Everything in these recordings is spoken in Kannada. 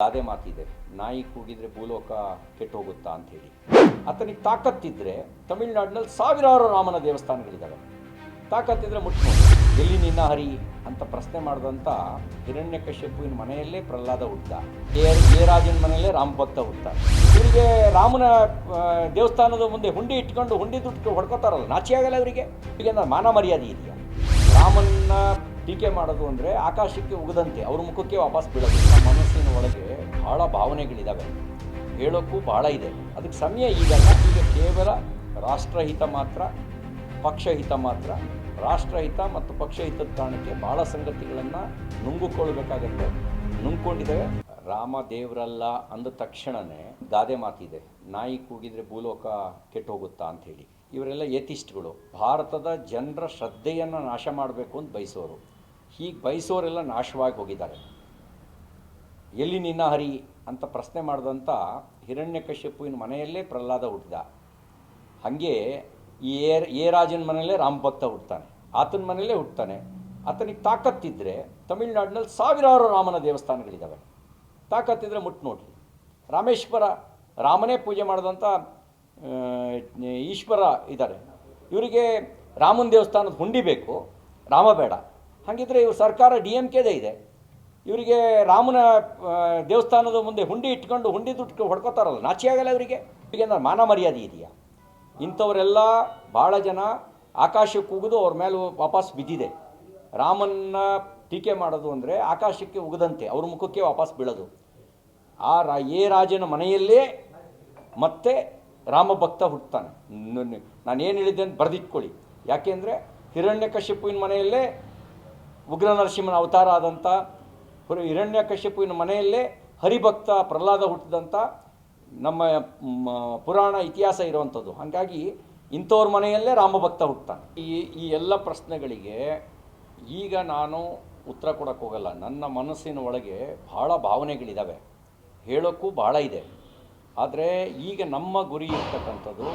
ಗಾದೆ ಮಾತಿದೆ, ನಾಯಿ ಕೂಗಿದ್ರೆ ಭೂಲೋಕ ಕೆಟ್ಟು ಹೋಗುತ್ತಾ ಅಂತ ಹೇಳಿ ಆತನಿಗೆ ತಾಕತ್ತಿದ್ರೆ ತಮಿಳ್ನಾಡಿನಲ್ಲಿ ಸಾವಿರಾರು ರಾಮನ ದೇವಸ್ಥಾನಗಳಿದ್ದಾವೆ ತಾಕತ್ತಿದ್ರೆ ಮುಟ್ಕೊಂಡು ಎಲ್ಲಿ ನಿನ್ನ ಹರಿ ಅಂತ ಪ್ರಶ್ನೆ ಮಾಡಿದಂಥ ಹಿರಣ್ಯಕಶ್ಯಪುವಿನ ಮನೆಯಲ್ಲೇ ಪ್ರಹ್ಲಾದ ಹುಟ್ಟ. ಏ ಜಯರಾಜನ ಮನೆಯಲ್ಲೇ ರಾಮಭಕ್ತ ಹುಟ್ಟ. ಇವರಿಗೆ ರಾಮನ ದೇವಸ್ಥಾನದ ಮುಂದೆ ಹುಂಡಿ ಇಟ್ಕೊಂಡು ಹುಂಡಿ ದುಡ್ಡು ಹೊಡ್ಕೋತಾರಲ್ಲ ನಾಚಿ ಆಗಲ್ಲ ಅವರಿಗೆ ಈಗ ಮಾನ ಮರ್ಯಾದೆ ಇದೆಯಾ? ರಾಮನ್ನ ಟೀಕೆ ಮಾಡೋದು ಅಂದರೆ ಆಕಾಶಕ್ಕೆ ಉಗದಂತೆ ಅವ್ರ ಮುಖಕ್ಕೆ ವಾಪಸ್ ಬೀಳೋದು. ನಮ್ಮ ಮನಸ್ಸಿನ ಒಳಗೆ ಭಾಳ ಭಾವನೆಗಳಿದ್ದಾವೆ ಹೇಳೋಕ್ಕೂ ಭಾಳ ಇದೆ. ಅದಕ್ಕೆ ಸಮಯ ಈಗಲ್ಲ ಈಗ ಕೇವಲ ರಾಷ್ಟ್ರಹಿತ ಮಾತ್ರ, ಪಕ್ಷಹಿತ ಮಾತ್ರ, ರಾಷ್ಟ್ರಹಿತ ಮತ್ತು ಪಕ್ಷಹಿತದ ಕಾರಣಕ್ಕೆ ಭಾಳ ಸಂಗತಿಗಳನ್ನು ನುಂಗಿಕೊಳ್ಬೇಕಾಗತ್ತೆ ನುಂಗ್ಕೊಂಡಿದ್ದೇವೆ. ರಾಮ ದೇವರಲ್ಲ ಅಂದ ತಕ್ಷಣವೇ ಗಾದೆ ಮಾತಿದೆ. ನಾಯಿ ಕೂಗಿದರೆ ಭೂಲೋಕ ಕೆಟ್ಟು ಹೋಗುತ್ತಾ ಅಂತ ಹೇಳಿ. ಇವರೆಲ್ಲ ಏತಿಸ್ಟ್ಗಳು. ಭಾರತದ ಜನರ ಶ್ರದ್ಧೆಯನ್ನು ನಾಶ ಮಾಡಬೇಕು ಅಂತ ಬಯಸೋರು. ಹೀಗೆ ಬಯಸೋರೆಲ್ಲ ನಾಶವಾಗಿ ಹೋಗಿದ್ದಾರೆ. ಎಲ್ಲಿ ನಿನ್ನ ಹರಿ ಅಂತ ಪ್ರಶ್ನೆ ಮಾಡಿದಂಥ ಹಿರಣ್ಯಕಶ್ಯಪುವಿನ ಮನೆಯಲ್ಲೇ ಪ್ರಹ್ಲಾದ ಹುಟ್ಟಿದ. ಹಾಗೆ ಈ ಏ ಏ ರಾಜನ ಮನೆಯಲ್ಲೇ ರಾಮಭಕ್ತ ಹುಡ್ತಾನೆ ಆತನ ಮನೆಯಲ್ಲೇ ಹುಡ್ತಾನೆ ಆತನಿಗೆ ತಾಕತ್ತಿದ್ದರೆ ತಮಿಳ್ನಾಡಿನಲ್ಲಿ ಸಾವಿರಾರು ರಾಮನ ದೇವಸ್ಥಾನಗಳಿದ್ದಾವೆ ತಾಕತ್ತಿದ್ರೆ ಮುಟ್ಟು ನೋಡ್ರಿ ರಾಮೇಶ್ವರ ರಾಮನೇ ಪೂಜೆ ಮಾಡಿದಂಥ ಈಶ್ವರ ಇದ್ದಾರೆ ಇವರಿಗೆ ರಾಮನ ದೇವಸ್ಥಾನದ ಹುಂಡಿ ಬೇಕು. ರಾಮ ಬೇಡ. ಹಾಗಿದ್ರೆ ಇವ್ರ ಸರ್ಕಾರ ಡಿ ಎಂ ಕೆದೇ ಇದೆ. ಇವರಿಗೆ ರಾಮನ ದೇವಸ್ಥಾನದ ಮುಂದೆ ಹುಂಡಿ ಇಟ್ಕೊಂಡು ಹುಂಡಿ ದುಡ್ಡು ಹೊಡ್ಕೋತಾರಲ್ಲ, ನಾಚಿ ಆಗಲ್ಲ ಇವರಿಗೆ. ಈಗ ಮಾನ ಮರ್ಯಾದೆ ಇದೆಯಾ? ಇಂಥವರೆಲ್ಲ ಭಾಳ ಜನ ಆಕಾಶಕ್ಕೆ ಉಗಿದು ಅವ್ರ ಮೇಲೆ ವಾಪಸ್ ಬಿದ್ದಿದೆ. ರಾಮನ್ನ ಟೀಕೆ ಮಾಡೋದು ಅಂದರೆ ಆಕಾಶಕ್ಕೆ ಉಗದಂತೆ, ಅವ್ರ ಮುಖಕ್ಕೆ ವಾಪಸ್ ಬೀಳೋದು. ಆ ರಾ ಏ ರಾಜನ ಮನೆಯಲ್ಲೇ ಮತ್ತೆ ರಾಮ ಭಕ್ತ ಹುಟ್ಟುತ್ತಾನೆ ನಾನು ಏನು ಹೇಳಿದ್ದೆ ಅಂತ ಬರೆದಿಟ್ಕೊಳ್ಳಿ. ಯಾಕೆಂದರೆ ಹಿರಣ್ಯಕಶಿಪುವಿನ ಮನೆಯಲ್ಲೇ ಉಗ್ರ ನರಸಿಂಹನ ಅವತಾರ ಆದಂಥ ಹಿರಣ್ಯ ಕಶ್ಯಪುವಿನ ಮನೆಯಲ್ಲೇ ಹರಿಭಕ್ತ ಪ್ರಹ್ಲಾದ ಹುಟ್ಟಿದಂಥ ನಮ್ಮ ಪುರಾಣ ಇತಿಹಾಸ ಇರುವಂಥದ್ದು ಹಾಗಾಗಿ ಇಂಥವ್ರ ಮನೆಯಲ್ಲೇ ರಾಮಭಕ್ತ ಹುಟ್ಟುತ್ತಾನೆ ಈ ಈ ಎಲ್ಲ ಪ್ರಶ್ನೆಗಳಿಗೆ ಈಗ ನಾನು ಉತ್ತರ ಕೊಡೋಕ್ಕೆ ಹೋಗಲ್ಲ. ನನ್ನ ಮನಸ್ಸಿನ ಒಳಗೆ ಭಾಳ ಭಾವನೆಗಳಿದ್ದಾವೆ ಹೇಳೋಕ್ಕೂ ಭಾಳ ಇದೆ. ಆದರೆ ಈಗ ನಮ್ಮ ಗುರಿ ಇರ್ತಕ್ಕಂಥದ್ದು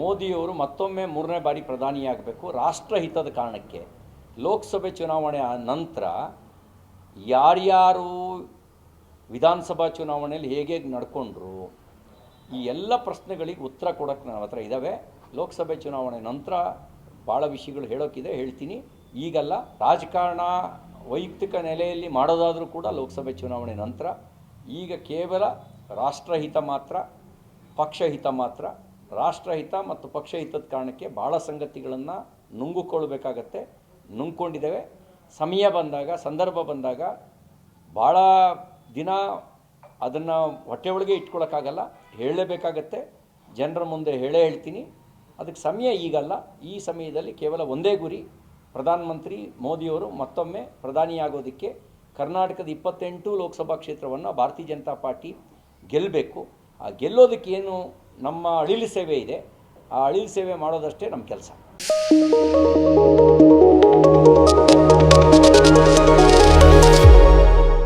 ಮೋದಿಯವರು ಮತ್ತೊಮ್ಮೆ ಮೂರನೇ ಬಾರಿ ಪ್ರಧಾನಿಯಾಗಬೇಕು ರಾಷ್ಟ್ರಹಿತದ ಕಾರಣಕ್ಕೆ. ಲೋಕಸಭೆ ಚುನಾವಣೆ ನಂತರ ಯಾರ್ಯಾರು ವಿಧಾನಸಭಾ ಚುನಾವಣೆಯಲ್ಲಿ ಹೇಗೆ ಹೇಗೆ ನಡ್ಕೊಂಡ್ರು, ಈ ಎಲ್ಲ ಪ್ರಶ್ನೆಗಳಿಗೆ ಉತ್ತರ ಕೊಡೋಕ್ಕೆ ನನ್ನ ಹತ್ರ ಇದ್ದಾವೆ ಲೋಕಸಭೆ ಚುನಾವಣೆ ನಂತರ ಭಾಳ ವಿಷಯಗಳು ಹೇಳೋಕ್ಕಿದೆ ಹೇಳ್ತೀನಿ. ಈಗಲ್ಲ, ರಾಜಕಾರಣ ವೈಯಕ್ತಿಕ ನೆಲೆಯಲ್ಲಿ ಮಾಡೋದಾದರೂ ಕೂಡ ಲೋಕಸಭೆ ಚುನಾವಣೆ ನಂತರ, ಈಗ ಕೇವಲ ರಾಷ್ಟ್ರಹಿತ ಮಾತ್ರ, ಪಕ್ಷಹಿತ ಮಾತ್ರ, ರಾಷ್ಟ್ರಹಿತ ಮತ್ತು ಪಕ್ಷಹಿತದ ಕಾರಣಕ್ಕೆ ಭಾಳ ಸಂಗತಿಗಳನ್ನು ನುಂಗಿಕೊಳ್ಬೇಕಾಗತ್ತೆ ನುಂಗ್ಕೊಂಡಿದ್ದೇವೆ. ಸಮಯ ಬಂದಾಗ, ಸಂದರ್ಭ ಬಂದಾಗ ಭಾಳ ದಿನ ಅದನ್ನು ಹೊಟ್ಟೆ ಒಳಗೆ ಇಟ್ಕೊಳೋಕ್ಕಾಗಲ್ಲ. ಹೇಳಲೇಬೇಕಾಗತ್ತೆ. ಜನರ ಮುಂದೆ ಹೇಳೇ ಹೇಳ್ತೀನಿ. ಅದಕ್ಕೆ ಸಮಯ ಈಗಲ್ಲ. ಈ ಸಮಯದಲ್ಲಿ ಕೇವಲ ಒಂದೇ ಗುರಿ. ಪ್ರಧಾನಮಂತ್ರಿ ಮೋದಿಯವರು ಮತ್ತೊಮ್ಮೆ ಪ್ರಧಾನಿಯಾಗೋದಕ್ಕೆ ಕರ್ನಾಟಕದ ಇಪ್ಪತ್ತೆಂಟು ಲೋಕಸಭಾ ಕ್ಷೇತ್ರವನ್ನು ಭಾರತೀಯ ಜನತಾ ಪಾರ್ಟಿ ಗೆಲ್ಲಬೇಕು ಆ ಗೆಲ್ಲೋದಕ್ಕೇನು ನಮ್ಮ ಅಳಿಲು ಸೇವೆ ಇದೆ. ಆ ಅಳಿಲು ಸೇವೆ ಮಾಡೋದಷ್ಟೇ ನಮ್ಮ ಕೆಲಸ.